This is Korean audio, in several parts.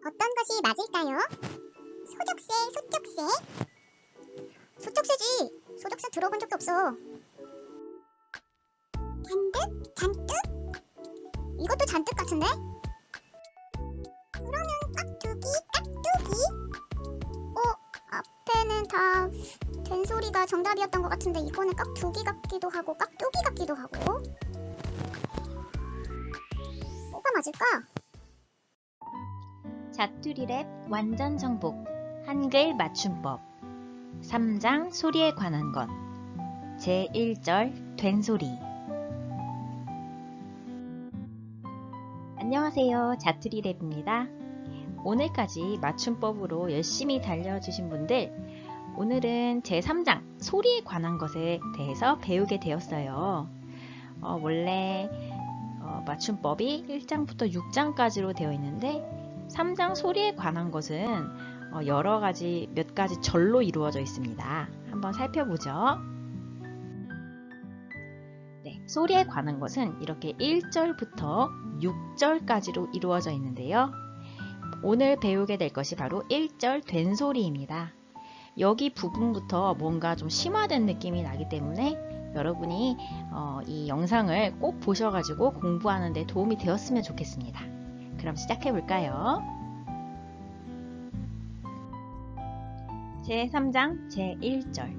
어떤 것이 맞을까요? 소적세, 소적세? 소적세지. 소적세 들어본 적이 없어. 잔뜩? 잔뜩? 이것도 잔뜩 같은데? 그러면 깍두기, 깍두기? 어, 앞에는 다 된소리가 정답이었던 것 같은데 이거는 깍두기 같기도 하고 깍두기 같기도 하고 뭐가 맞을까? 자투리랩 완전 정복 한글 맞춤법. 3장 소리에 관한 것. 제1절 된소리. 안녕하세요. 자투리랩입니다. 오늘까지 맞춤법으로 열심히 달려주신 분들 오늘은 제3장 소리에 관한 것에 대해서 배우게 되었어요. 어, 원래 어, 맞춤법이 1장부터 6장까지로 되어 있는데 3장 소리에 관한 것은 어, 여러 가지 몇 가지 절로 이루어져 있습니다. 한번 살펴보죠. 네, 소리에 관한 것은 이렇게 1절부터 6절까지로 이루어져 있는데요. 오늘 배우게 될 것이 바로 1절 된 소리입니다. 여기 부분부터 뭔가 좀 심화된 느낌이 나기 때문에 여러분이 어, 이 영상을 꼭 보셔가지고 공부하는 데 도움이 되었으면 좋겠습니다. 그럼 시작해 볼까요? 제3장 제1절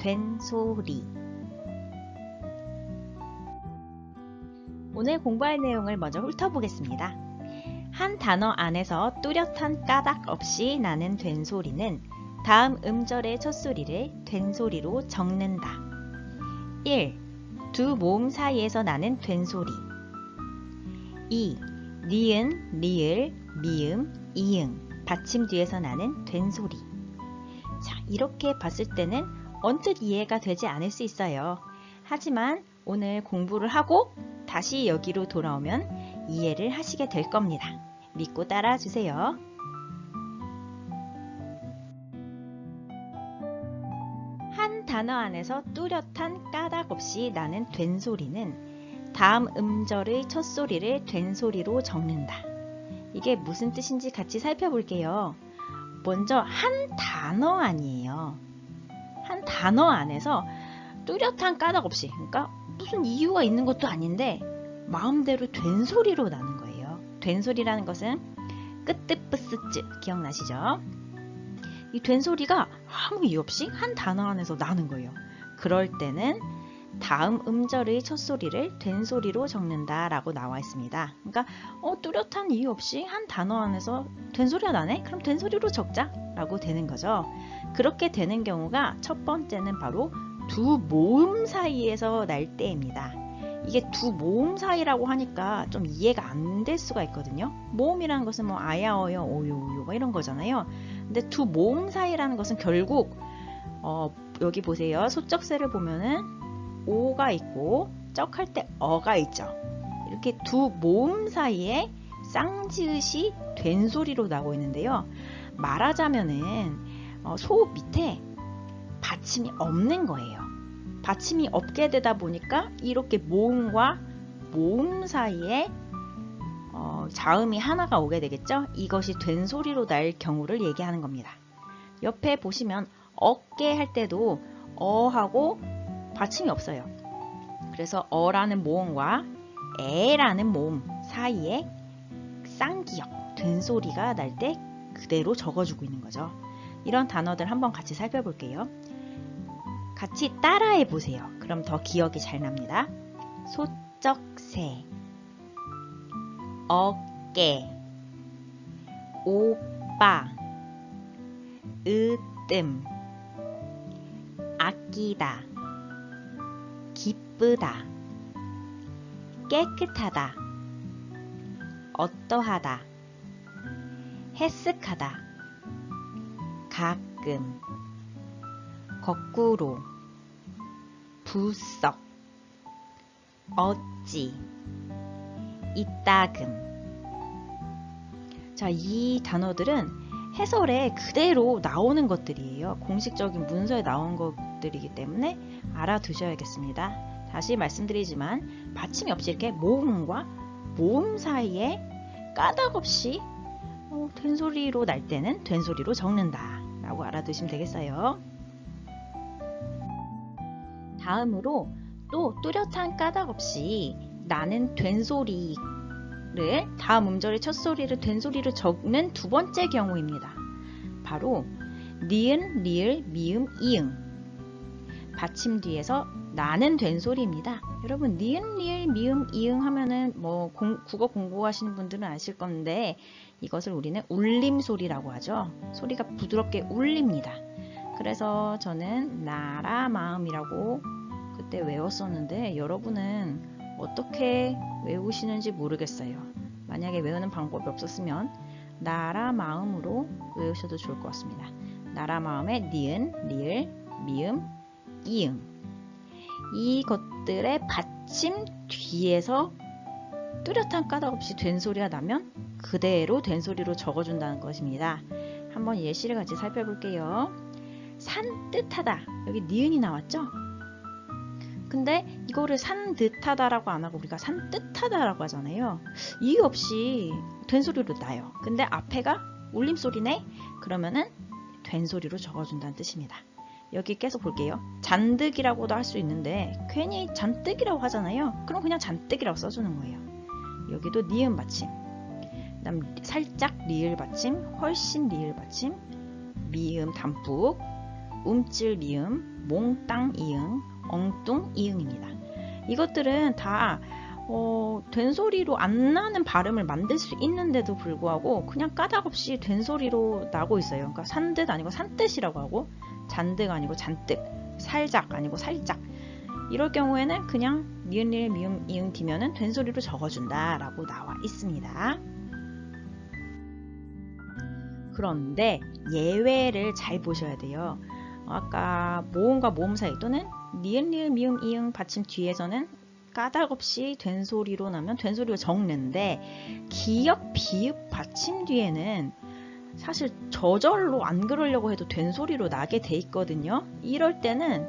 된 소리 오늘 공부할 내용을 먼저 훑어보겠습니다. 한 단어 안에서 뚜렷한 까닭 없이 나는 된 소리는 다음 음절의 첫 소리를 된 소리로 적는다. 1. 두 모음 사이에서 나는 된 소리 2. 니은, 리을, 미음, 이응, 받침 뒤에서 나는 된 소리. 자, 이렇게 봤을 때는 언뜻 이해가 되지 않을 수 있어요. 하지만 오늘 공부를 하고 다시 여기로 돌아오면 이해를 하시게 될 겁니다. 믿고 따라 주세요. 한 단어 안에서 뚜렷한 까닭 없이 나는 된 소리는 다음 음절의 첫 소리를 된 소리로 적는다. 이게 무슨 뜻인지 같이 살펴볼게요. 먼저 한 단어 아니에요. 한 단어 안에서 뚜렷한 까닭 없이, 그러니까 무슨 이유가 있는 것도 아닌데 마음대로 된 소리로 나는 거예요. 된 소리라는 것은 끄뜨뿌스쯔 기억나시죠? 이 된 소리가 아무 이유 없이 한 단어 안에서 나는 거예요. 그럴 때는 다음 음절의 첫 소리를 된 소리로 적는다 라고 나와 있습니다. 그러니까 어, 뚜렷한 이유 없이 한 단어 안에서 된 소리가 나네? 그럼 된 소리로 적자 라고 되는 거죠. 그렇게 되는 경우가 첫 번째는 바로 두 모음 사이에서 날 때입니다. 이게 두 모음 사이라고 하니까 좀 이해가 안 될 수가 있거든요. 모음이라는 것은 뭐 아야, 어여, 오요, 오요 뭐 이런 거잖아요. 근데 두 모음 사이라는 것은 결국 어, 여기 보세요. 소적세를 보면은 오가 있고 쩍할 때 어가 있죠. 이렇게 두 모음 사이에 쌍지읒이 된 소리로 나고 있는데요. 말하자면은 어, 소 밑에 받침이 없는 거예요. 받침이 없게 되다 보니까 이렇게 모음과 모음 사이에 어, 자음이 하나가 오게 되겠죠. 이것이 된 소리로 날 경우를 얘기하는 겁니다. 옆에 보시면 어깨 할 때도 어하고 받침이 없어요. 그래서 어라는 모음과 에라는 모음 사이에 쌍기역, 된 소리가 날 때 그대로 적어주고 있는 거죠. 이런 단어들 한번 같이 살펴볼게요. 같이 따라해 보세요. 그럼 더 기억이 잘 납니다. 소쩍새, 어깨, 오빠, 으뜸, 아끼다, 기쁘다, 깨끗하다, 어떠하다, 해쓱하다, 가끔, 거꾸로, 부썩, 어찌, 이따금. 자, 이 단어들은 해설에 그대로 나오는 것들이에요. 공식적인 문서에 나온 것 들이기 때문에 알아두셔야겠습니다. 다시 말씀드리지만 받침이 없이 이렇게 모음과 모음 사이에 까닭 없이 어, 어, 된소리로 날 때는 된소리로 적는다 라고 알아두시면 되겠어요. 다음으로 또 뚜렷한 까닭 없이 나는 된소리를 다음 음절의 첫 소리를 된소리로 적는 두 번째 경우입니다. 바로 니은, 리을, 미음, 이응 받침 뒤에서 나는 된 소리입니다. 여러분 니은, 리을, 미음, 이응 하면은 뭐 공- 국어 공부하시는 분들은 아실 건데 이것을 우리는 울림 소리라고 하죠. 소리가 부드럽게 울립니다. 그래서 저는 나라 마음이라고 그때 외웠었는데 여러분은 어떻게 외우시는지 모르겠어요. 만약에 외우는 방법이 없었으면 나라 마음으로 외우셔도 좋을 것 같습니다. 나라 마음의 니은, 리을, 미음, 이응 이것들의 받침 뒤에서 뚜렷한 까닭 없이 된소리가 나면 그대로 된소리로 적어준다는 것입니다. 한번 예시를 같이 살펴볼게요. 산뜻하다. 여기 니은이 나왔죠? 근데 이거를 산듯하다라고 안 하고 우리가 산뜻하다라고 하잖아요. 이유 없이 된소리로 나요. 근데 앞에가 울림소리네? 그러면은 된소리로 적어준다는 뜻입니다. 여기 계속 볼게요. 잔뜩이라고도 할 수 있는데 괜히 잔뜩이라고 하잖아요. 그럼 그냥 잔뜩이라고 써주는 거예요. 여기도 니은 받침. 그다음 살짝 리을 받침, 훨씬 리을 받침, 미음 담뿍, 움찔 미음, 몽땅 이응, 엉뚱 이응입니다. 이것들은 다 어, 된소리로 안 나는 발음을 만들 수 있는데도 불구하고 그냥 까닭없이 된소리로 나고 있어요. 그러니까 산뜻 아니고 산뜻이라고 하고 잔뜩 아니고 잔뜩, 살짝 아니고 살짝. 이럴 경우에는 그냥 니은리을 미음 이응 뒤면은 된소리로 적어준다라고 나와 있습니다. 그런데 예외를 잘 보셔야 돼요. 아까 모음과 모음 사이 또는 니은, 리을, 미음, 이응 받침 뒤에서는 까닭없이 된소리로 나면 된소리로 적는데 기역, 비읍 받침 뒤에는 사실 저절로 안 그러려고 해도 된 소리로 나게 돼 있거든요. 이럴 때는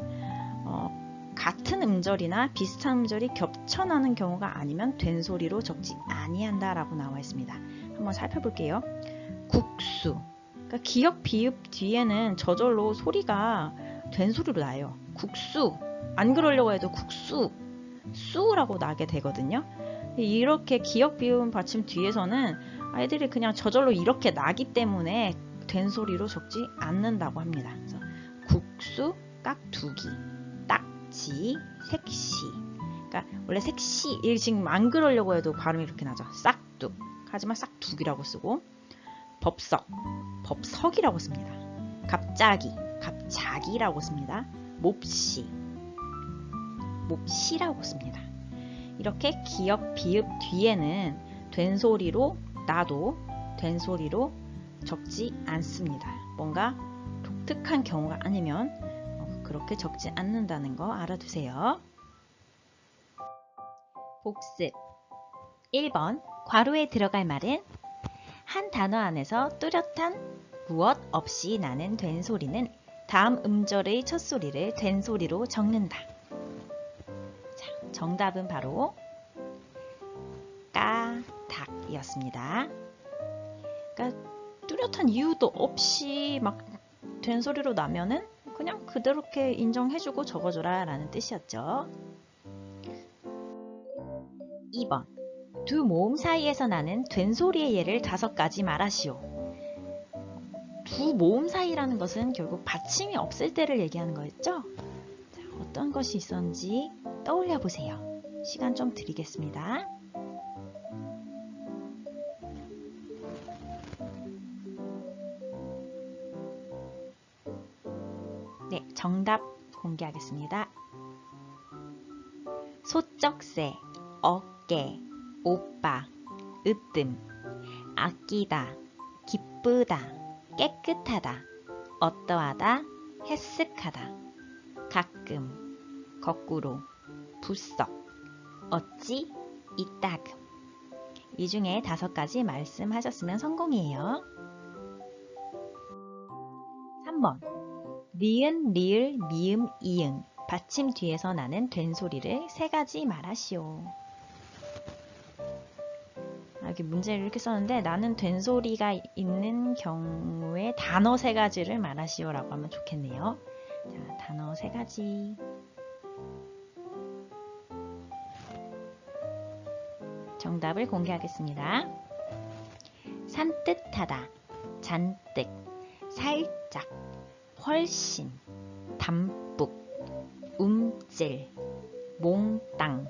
어, 같은 음절이나 비슷한 음절이 겹쳐나는 경우가 아니면 된 소리로 적지 아니한다라고 나와 있습니다. 한번 살펴볼게요. 국수. 그러니까 기역 비읍 뒤에는 저절로 소리가 된 소리로 나요. 국수. 안 그러려고 해도 국수. 수라고 나게 되거든요. 이렇게 기역 비읍 받침 뒤에서는 아이들이 그냥 저절로 이렇게 나기 때문에 된소리로 적지 않는다고 합니다. 국수, 깍두기, 딱지, 색시. 그러니까 원래 색시, 이 지금 안 그러려고 해도 발음이 이렇게 나죠. 싹둑. 하지만 싹둑이라고 쓰고 법석, 법석이라고 씁니다. 갑자기, 갑자기라고 씁니다. 몹시, 몹시라고 씁니다. 이렇게 기역, 비읍 뒤에는 된소리로 나도 된소리로 적지 않습니다. 뭔가 독특한 경우가 아니면 어, 그렇게 적지 않는다는 거 알아두세요. 복습 1번 괄호에 들어갈 말은 한 단어 안에서 뚜렷한 무엇 없이 나는 된소리는 다음 음절의 첫 소리를 된소리로 적는다. 자, 정답은 바로 이었습니다. 그러니까 뚜렷한 이유도 없이 막 된소리로 나면은 그냥 그대로게 인정해주고 적어줘라 라는 뜻이었죠. 2번 두 모음 사이에서 나는 된소리의 예를 다섯 가지 말하시오. 두 모음 사이라는 것은 결국 받침이 없을 때를 얘기하는 거였죠? 자, 어떤 것이 있었는지 떠올려 보세요. 시간 좀 드리겠습니다. 정답 공개하겠습니다. 소쩍새, 어깨, 오빠, 으뜸, 아끼다, 기쁘다, 깨끗하다, 어떠하다, 헬쓱하다, 가끔, 거꾸로, 부쩍, 어찌, 이따금. 이 중에 다섯 가지 말씀하셨으면 성공이에요. 3번. 니은, 리을, 미음, 이응. 받침 뒤에서 나는 된소리를 세 가지 말하시오. 아, 여기 문제를 이렇게 썼는데 나는 된소리가 있는 경우에 단어 세 가지를 말하시오 라고 하면 좋겠네요. 자, 단어 세 가지. 정답을 공개하겠습니다. 산뜻하다, 잔뜩, 살짝, 훨씬, 담뿍, 움찔, 몽땅,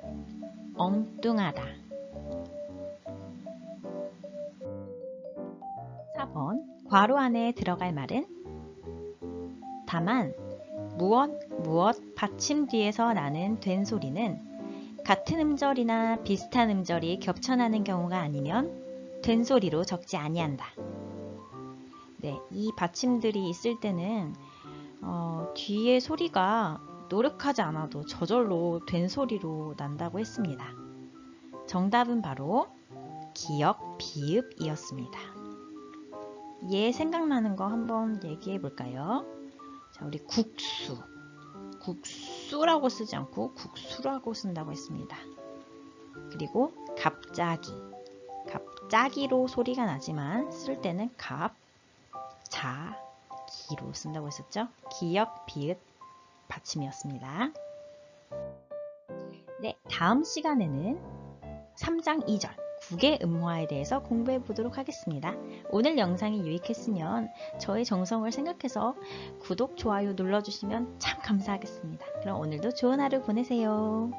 엉뚱하다. 4번 괄호 안에 들어갈 말은 다만 무엇 무엇 받침 뒤에서 나는 된 소리는 같은 음절이나 비슷한 음절이 겹쳐나는 경우가 아니면 된 소리로 적지 아니한다. 네, 이 받침들이 있을 때는 어, 뒤에 소리가 노력하지 않아도 저절로 된 소리로 난다고 했습니다. 정답은 바로 기역, 비읍이었습니다. 얘 생각나는 거 한번 얘기해 볼까요? 자, 우리 국수. 국수라고 쓰지 않고 국수라고 쓴다고 했습니다. 그리고 갑자기. 갑자기로 소리가 나지만 쓸 때는 갑, 자, 기로 쓴다고 했었죠? 기역, 비읍 받침이었습니다. 네, 다음 시간에는 3장 2절 국의 음화에 대해서 공부해 보도록 하겠습니다. 오늘 영상이 유익했으면 저의 정성을 생각해서 구독, 좋아요 눌러주시면 참 감사하겠습니다. 그럼 오늘도 좋은 하루 보내세요.